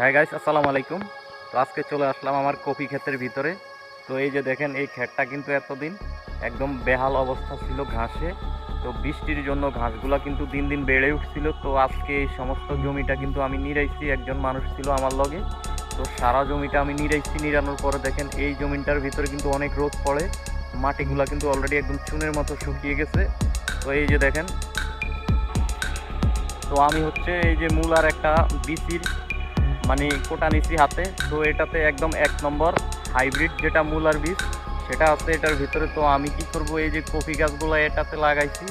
হ্যাঁ গাইস আসসালামু আলাইকুম। তো আজকে চলে আসলাম আমার কফি ক্ষেতের ভিতরে। তো এই যে দেখেন, এই ক্ষেতটা কিন্তু এতদিন একদম বেহাল অবস্থা ছিল ঘাসে। তো বৃষ্টির জন্য ঘাসগুলা কিন্তু দিন দিন বেড়ে উঠছিল। তো আজকে এই সমস্ত জমিটা কিন্তু আমি নিরাইছি, একজন মানুষ ছিল আমার লগে। তো সারা জমিটা আমি নিরাইছি, নিরানোর পরে দেখেন, এই জমিটার ভিতরে কিন্তু অনেক রোদ পড়ে। মাটিগুলা কিন্তু অলরেডি একদম চুনের মতো শুকিয়ে গেছে। তো এই যে দেখেন, তো আমি হচ্ছে এই যে মূলার একটা বিসির মানে কোটা নিছি হাতে। তো এটাতে একদম এক নম্বর হাইব্রিড যেটা মূলার বীজ, সেটা আছে এটার ভিতরে। তো আমি কি করব, এই যে কপি গাছগুলো এটাতে লাগাইছি।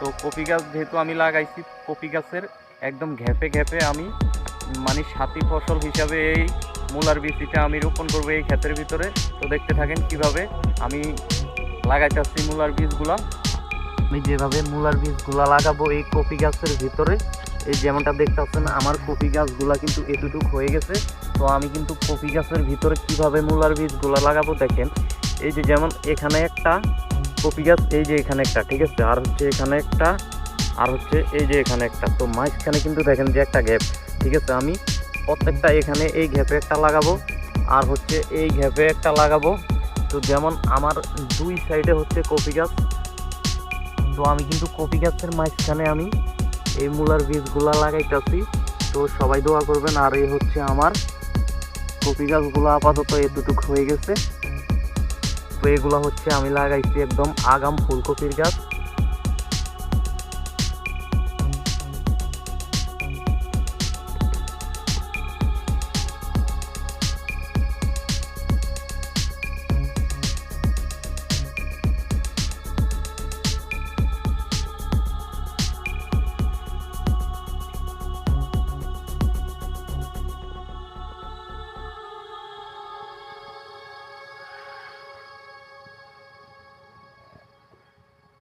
তো কপি গাছ যেহেতু আমি লাগাইছি, কপি গাছের একদম ঘেপে ঘেপে আমি মানে সাথী ফসল হিসাবে এই মূলার বীজটা আমি রোপণ করব এই ক্ষেতের ভিতরে। তো দেখতে থাকেন কীভাবে আমি লাগাইতেছি মূলার বীজগুলা। আমি যেভাবে মূলার বীজগুলা লাগাবো এই কপি গাছের ভিতরে এই যেমনটা দেখতেছেন, আমার কপি গাছগুলা কিন্তু এতটুক হয়ে গেছে। তো আমি কিন্তু কপি গাছের ভিতরে কীভাবে মূলার বীজগুলা লাগাবো দেখেন। এই যে যেমন এখানে একটা কপি গাছ, এই যে এখানে একটা, ঠিক আছে? আর হচ্ছে এখানে একটা, আর হচ্ছে এই যে এখানে একটা। তো মাঝখানে কিন্তু দেখেন যে একটা গ্যাপ, ঠিক আছে? আমি প্রত্যেকটা এখানে এই গ্যাপে একটা লাগাবো, আর হচ্ছে এই গ্যাপে একটা লাগাবো। তো যেমন আমার দুই সাইডে হচ্ছে কপি গাছ, তো আমি কিন্তু কপি গাছের মাঝখানে আমি এই মূলার বীজগুলা লাগাইতেছি। তো সবাই দোয়া করবেন, আর এই হচ্ছে আমার কপি গাছগুলো আপাতত এতটুক হয়ে গেছে। তো এগুলো হচ্ছে আমি লাগাইছি একদম আগাম ফুলকপির গাছ।